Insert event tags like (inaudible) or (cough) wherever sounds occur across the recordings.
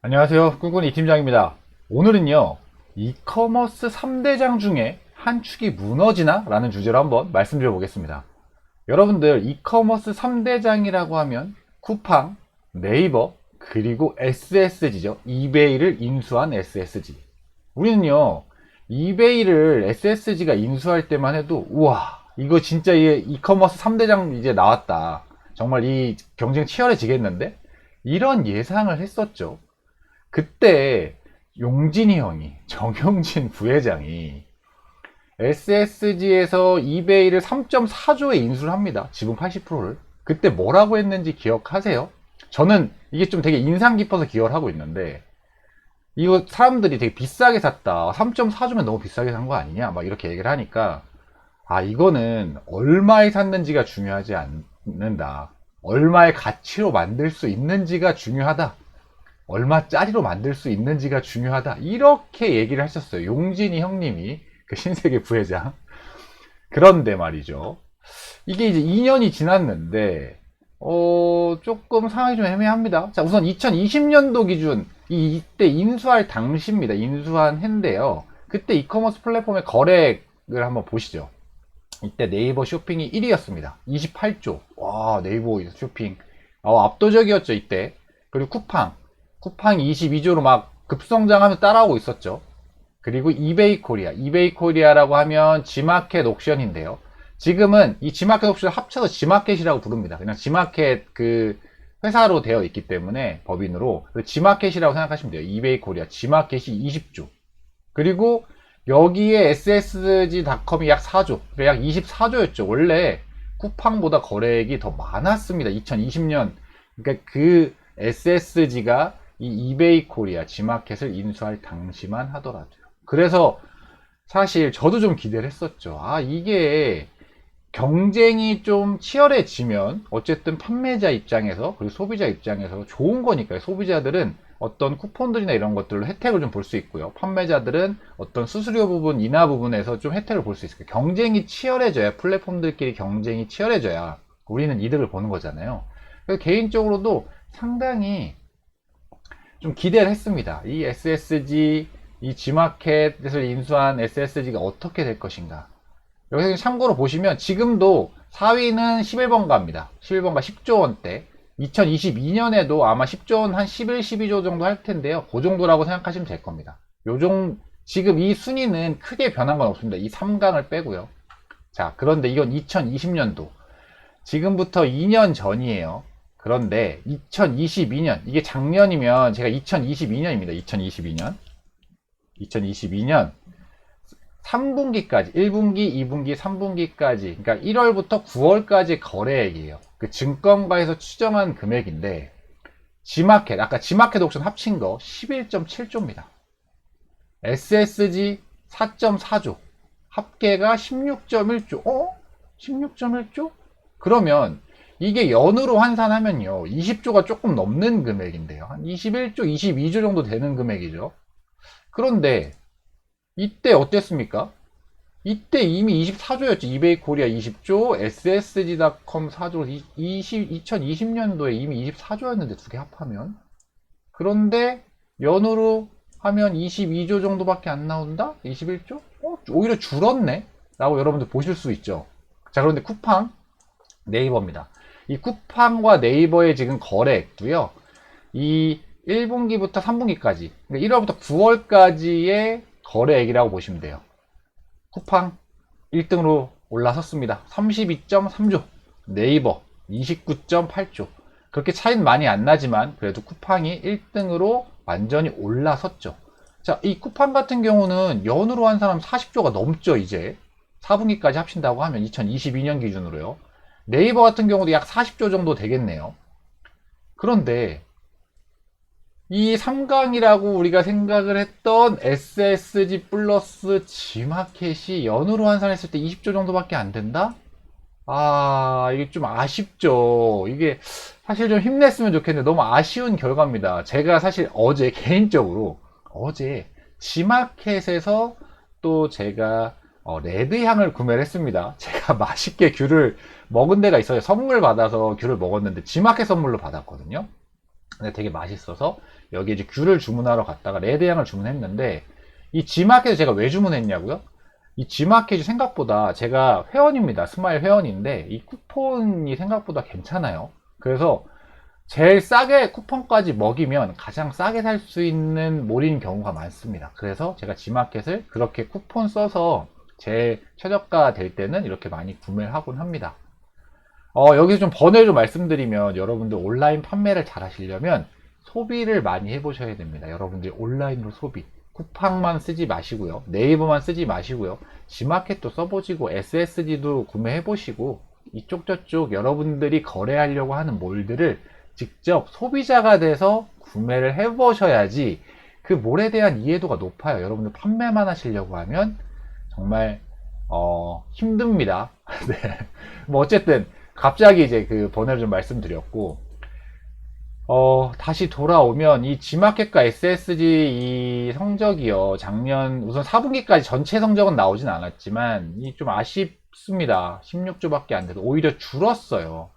안녕하세요. 꾼꾼이 팀장입니다. 오늘은요, 이커머스 3대장 중에 한 축이 무너지나? 라는 주제로 한번 말씀드려 보겠습니다. 여러분들, 이커머스 3대장이라고 하면 쿠팡, 네이버, 그리고 SSG죠. 이베이를 인수한 SSG. 우리는요, 이베이를 SSG가 인수할 때만 해도, 우와, 이거 진짜 이 이커머스 3대장 이제 나왔다. 정말 이 경쟁 치열해지겠는데? 이런 예상을 했었죠. 그때 용진이 형이 (laughs) 정용진 부회장이 SSG에서 이베이를 3.4조에 인수를 합니다. 지분 80%를. 그때 뭐라고 했는지 기억하세요? 저는 이게 좀 되게 인상 깊어서 기억을 하고 있는데 이거 사람들이 되게 비싸게 샀다. 3.4조면 너무 비싸게 산 거 아니냐? 막 이렇게 얘기를 하니까 아 이거는 얼마에 샀는지가 중요하지 않는다. 얼마의 가치로 만들 수 있는지가 중요하다. 얼마짜리로 만들 수 있는지가 중요하다. 이렇게 얘기를 하셨어요. 용진이 형님이 그 신세계 부회장. 그런데 말이죠. 이게 이제 2년이 지났는데 어 조금 상황이 좀 애매합니다. 자 우선 2020년도 기준 이 이때 인수할 당시입니다. 인수한 해인데요. 그때 이커머스 플랫폼의 거래액을 한번 보시죠. 이때 네이버 쇼핑이 1위였습니다. 28조. 와 네이버 쇼핑 어, 압도적이었죠 이때. 그리고 쿠팡 쿠팡이 22조로 막 급성장하면서 따라오고 있었죠. 그리고 이베이 코리아, 이베이 코리아라고 하면 지마켓 옥션인데요. 지금은 이 지마켓 옥션을 합쳐서 지마켓이라고 부릅니다. 그냥 지마켓 그 회사로 되어 있기 때문에 법인으로 지마켓이라고 생각하시면 돼요. 이베이 코리아, 지마켓이 20조. 그리고 여기에 SSG닷컴이 약 4조, 약 24조였죠. 원래 쿠팡보다 거래액이 더 많았습니다. 2020년. 그러니까 그 SSG가 이 이베이 코리아 지마켓을 인수할 당시만 하더라도요. 그래서 사실 저도 좀 기대를 했었죠. 아, 이게 경쟁이 좀 치열해지면 어쨌든 판매자 입장에서 그리고 소비자 입장에서 좋은 거니까요. 소비자들은 어떤 쿠폰들이나 이런 것들로 혜택을 좀 볼 수 있고요. 판매자들은 어떤 수수료 부분, 인하 부분에서 좀 혜택을 볼 수 있어요. 경쟁이 치열해져야 플랫폼들끼리 경쟁이 치열해져야 우리는 이득을 보는 거잖아요. 그래서 개인적으로도 상당히 좀 기대를 했습니다. 이 SSG, 이 G마켓을 인수한 SSG가 어떻게 될 것인가. 여기서 참고로 보시면 지금도 4위는 11번가입니다. 11번가 10조 원대. 2022년에도 아마 10조 원 한 11, 12조 정도 할 텐데요. 그 정도라고 생각하시면 될 겁니다. 요정, 지금 이 순위는 크게 변한 건 없습니다. 이 3강을 빼고요. 자, 그런데 이건 2020년도. 지금부터 2년 전이에요. 그런데 2022년, 이게 작년이면 제가 2022년입니다. 2022년. 2022년 3분기까지, 1분기, 2분기, 3분기까지, 그러니까 1월부터 9월까지 거래액이에요. 그 증권가에서 추정한 금액인데, G마켓, 아까 G마켓 옥션 합친 거 11.7조입니다. SSG 4.4조, 합계가 16.1조, 어? 16.1조? 그러면 이게 연으로 환산하면요. 20조가 조금 넘는 금액인데요. 한 21조, 22조 정도 되는 금액이죠. 그런데 이때 어땠습니까? 이때 이미 24조였죠. 이베이 코리아 20조, SSG.com 4조, 20, 2020년도에 이미 24조였는데 두 개 합하면. 그런데 연으로 하면 22조 정도밖에 안 나온다? 21조? 어, 오히려 줄었네? 라고 여러분들 보실 수 있죠. 자, 그런데 쿠팡, 네이버입니다. 이 쿠팡과 네이버의 지금 거래액도요. 이 1분기부터 3분기까지, 그러니까 1월부터 9월까지의 거래액이라고 보시면 돼요. 쿠팡 1등으로 올라섰습니다. 32.3조. 네이버 29.8조. 그렇게 차이는 많이 안 나지만 그래도 쿠팡이 1등으로 완전히 올라섰죠. 자, 이 쿠팡 같은 경우는 연으로 한 사람 40조가 넘죠, 이제. 4분기까지 합친다고 하면 2022년 기준으로요. 네이버 같은 경우도 약 40조 정도 되겠네요. 그런데 이 3강이라고 우리가 생각을 했던 SSG 플러스 G마켓이 연으로 환산했을 때 20조 정도밖에 안 된다? 아, 이게 좀 아쉽죠. 이게 사실 좀 힘냈으면 좋겠는데 너무 아쉬운 결과입니다. 제가 사실 어제 개인적으로 어제 G마켓에서 또 제가 어, 레드향을 구매를 했습니다. 제가 (laughs) 맛있게 귤을 먹은 데가 있어요. 선물 받아서 귤을 먹었는데 G마켓 선물로 받았거든요. 근데 되게 맛있어서 여기 이제 귤을 주문하러 갔다가 레드향을 주문했는데 이 G마켓을 제가 왜 주문했냐고요? 이 G마켓이 생각보다 제가 회원입니다. 스마일 회원인데 이 쿠폰이 생각보다 괜찮아요. 그래서 제일 싸게 쿠폰까지 먹이면 가장 싸게 살 수 있는 몰인 경우가 많습니다. 그래서 제가 G마켓을 그렇게 쿠폰 써서 제일 최저가 될 때는 이렇게 많이 구매를 하곤 합니다. 어, 여기서 좀 번외로 좀 말씀드리면 여러분들 온라인 판매를 잘 하시려면 소비를 많이 해보셔야 됩니다. 여러분들 온라인으로 소비. 쿠팡만 쓰지 마시고요. 네이버만 쓰지 마시고요. G마켓도 써보시고 SSG도 구매해보시고 이쪽 저쪽 여러분들이 거래하려고 하는 몰들을 직접 소비자가 돼서 구매를 해보셔야지 그 몰에 대한 이해도가 높아요. 여러분들 판매만 하시려고 하면 정말 어, 힘듭니다. (laughs) 네. 뭐 어쨌든 갑자기 이제 그 번호를 좀 말씀드렸고 어, 다시 돌아오면 이 G마켓과 SSG 이 성적이요. 작년 우선 4분기까지 전체 성적은 나오진 않았지만 이 좀 아쉽습니다. 16조밖에 안 돼서 오히려 줄었어요.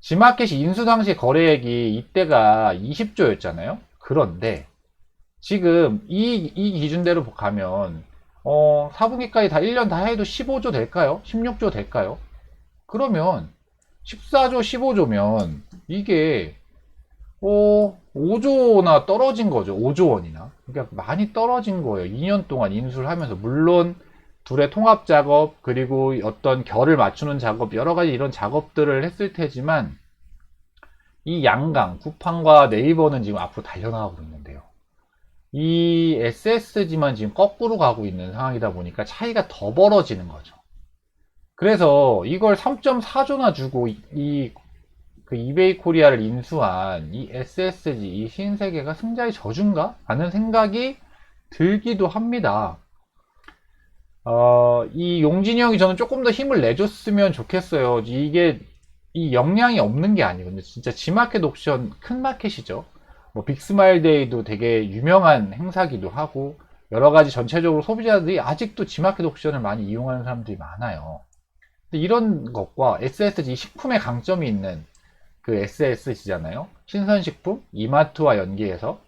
G마켓이 인수 당시 거래액이 이때가 20조였잖아요. 그런데 지금 이, 이 기준대로 가면 어, 4분기까지 다 1년 다 해도 15조 될까요? 16조 될까요? 그러면 14조, 15조면 이게 어, 5조나 떨어진 거죠. 5조 원이나. 그러니까 많이 떨어진 거예요. 2년 동안 인수를 하면서. 물론 둘의 통합 작업, 그리고 어떤 결을 맞추는 작업, 여러 가지 이런 작업들을 했을 테지만 이 양강, 쿠팡과 네이버는 지금 앞으로 달려나가고 있는데요. 이 SSG만 지금 거꾸로 가고 있는 상황이다 보니까 차이가 더 벌어지는 거죠. 그래서 이걸 3.4조나 주고 이 그 이베이 코리아를 인수한 이 SSG, 이 신세계가 승자의 저준가? 라는 생각이 들기도 합니다. 어, 이 용진이 형이 저는 조금 더 힘을 내줬으면 좋겠어요. 이게 이 역량이 없는 게 아니거든요. 진짜 G마켓 옵션 큰 마켓이죠. 뭐 빅스마일 데이도 되게 유명한 행사기도 하고 여러 가지 전체적으로 소비자들이 아직도 G마켓 옵션을 많이 이용하는 사람들이 많아요. 근데 이런 것과 SSG 식품의 강점이 있는 그 SSG잖아요. 신선식품, 이마트와 연계해서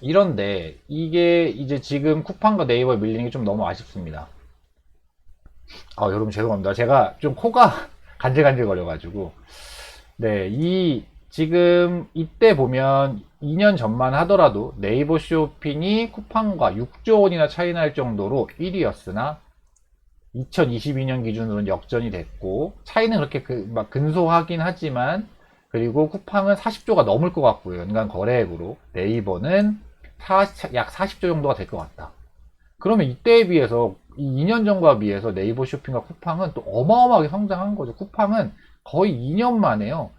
이런데 이게 이제 지금 쿠팡과 네이버에 밀리는 게 좀 너무 아쉽습니다. 아, 여러분 죄송합니다. 제가 좀 코가 (laughs) 간질간질 거려가지고 네, 이 지금 이때 보면 2년 전만 하더라도 네이버 쇼핑이 쿠팡과 6조 원이나 차이 날 정도로 1위였으나 2022년 기준으로는 역전이 됐고 차이는 그렇게 그 막 근소하긴 하지만 그리고 쿠팡은 40조가 넘을 것 같고요. 연간 거래액으로 네이버는 40, 약 40조 정도가 될 것 같다. 그러면 이때에 비해서 이 2년 전과 비해서 네이버 쇼핑과 쿠팡은 또 어마어마하게 성장한 거죠. 쿠팡은 거의 2년 만에요.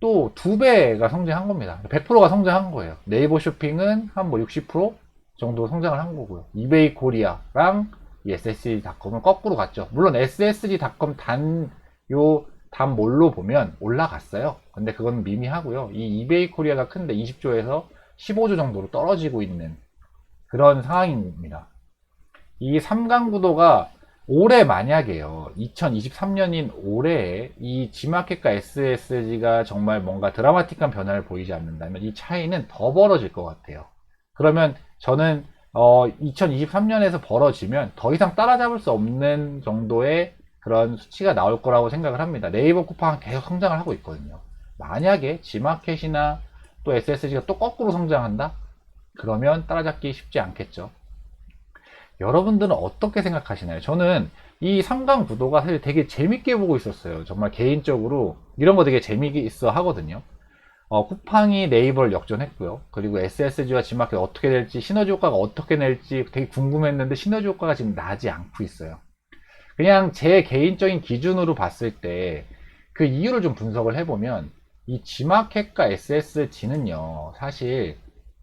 또 두 배가 성장한 겁니다. 100%가 성장한 거예요. 네이버 쇼핑은 한 뭐 60% 정도 성장을 한 거고요. 이베이 코리아랑 이 SSG.com은 거꾸로 갔죠. 물론 SSG.com 단, 요, 단몰로 보면 올라갔어요. 근데 그건 미미하고요. 이 이베이 코리아가 큰데 20조에서 15조 정도로 떨어지고 있는 그런 상황입니다. 이 3강 구도가 올해 만약에요. 2023년인 올해에 이 G마켓과 SSG가 정말 뭔가 드라마틱한 변화를 보이지 않는다면 이 차이는 더 벌어질 것 같아요. 그러면 저는 어, 2023년에서 벌어지면 더 이상 따라잡을 수 없는 정도의 그런 수치가 나올 거라고 생각을 합니다. 네이버 쿠팡은 계속 성장을 하고 있거든요. 만약에 G마켓이나 또 SSG가 또 거꾸로 성장한다? 그러면 따라잡기 쉽지 않겠죠. 여러분들은 어떻게 생각하시나요? 저는 이 3강 구도가 사실 되게 재밌게 보고 있었어요. 정말 개인적으로 이런 거 되게 재미있어 하거든요. 어, 쿠팡이 네이버를 역전했고요. 그리고 SSG와 G마켓 어떻게 될지 시너지 효과가 어떻게 낼지 되게 궁금했는데 시너지 효과가 지금 나지 않고 있어요. 그냥 제 개인적인 기준으로 봤을 때 그 이유를 좀 분석을 해보면 이 G마켓과 SSG는요 사실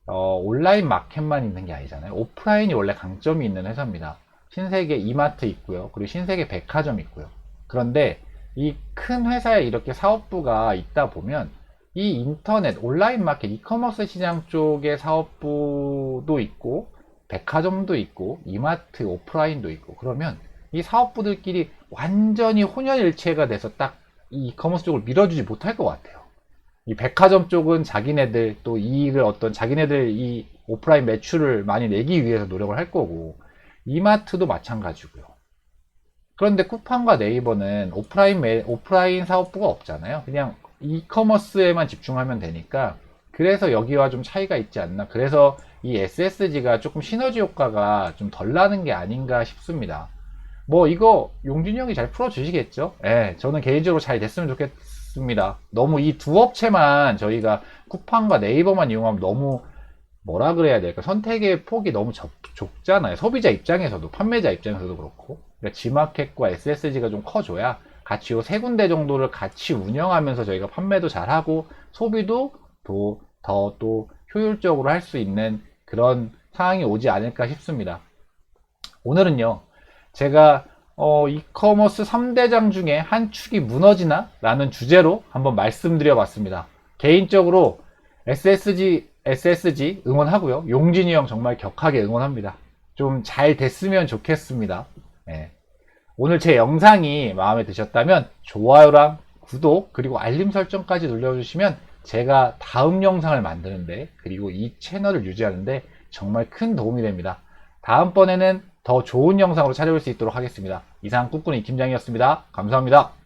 어, 온라인 마켓만 있는 게 아니잖아요. 오프라인이 원래 강점이 있는 회사입니다. 신세계 이마트 있고요. 그리고 신세계 백화점 있고요. 그런데 이 큰 회사에 이렇게 사업부가 있다 보면 이 인터넷 온라인 마켓 이커머스 시장 쪽의 사업부도 있고 백화점도 있고 이마트 오프라인도 있고 그러면 이 사업부들끼리 완전히 혼연일체가 돼서 딱 이 이커머스 쪽을 밀어주지 못할 것 같아요. 이 백화점 쪽은 자기네들 또 이익을 어떤 자기네들 이 오프라인 매출을 많이 내기 위해서 노력을 할 거고 이마트도 마찬가지고요. 그런데 쿠팡과 네이버는 오프라인 매, 오프라인 사업부가 없잖아요. 그냥 이커머스에만 집중하면 되니까 그래서 여기와 좀 차이가 있지 않나. 그래서 이 SSG가 조금 시너지 효과가 좀 덜 나는 게 아닌가 싶습니다. 뭐 이거 용준이 형이 잘 풀어주시겠죠? 예, 저는 개인적으로 잘 됐으면 좋겠 습니다. 너무 이 두 업체만 저희가 쿠팡과 네이버만 이용하면 너무 뭐라 그래야 될까? 선택의 폭이 너무 좁, 좁잖아요. 소비자 입장에서도, 판매자 입장에서도 그렇고. 그러니까 G마켓과 SSG가 좀 커줘야 같이 요 세 군데 정도를 같이 운영하면서 저희가 판매도 잘하고 소비도 더 또 효율적으로 할 수 있는 그런 상황이 오지 않을까 싶습니다. 오늘은요, 제가 어, 이커머스 3대장 중에 한 축이 무너지나? 라는 주제로 한번 말씀드려 봤습니다. 개인적으로 SSG, SSG 응원하고요. 용진이 형 정말 격하게 응원합니다. 좀 잘 됐으면 좋겠습니다. 예. 오늘 제 영상이 마음에 드셨다면 좋아요랑 구독 그리고 알림 설정까지 눌러주시면 제가 다음 영상을 만드는데 그리고 이 채널을 유지하는데 정말 큰 도움이 됩니다. 다음번에는 더 좋은 영상으로 찾아올 수 있도록 하겠습니다. 이상 꾸꾸니 김장이었습니다. 감사합니다.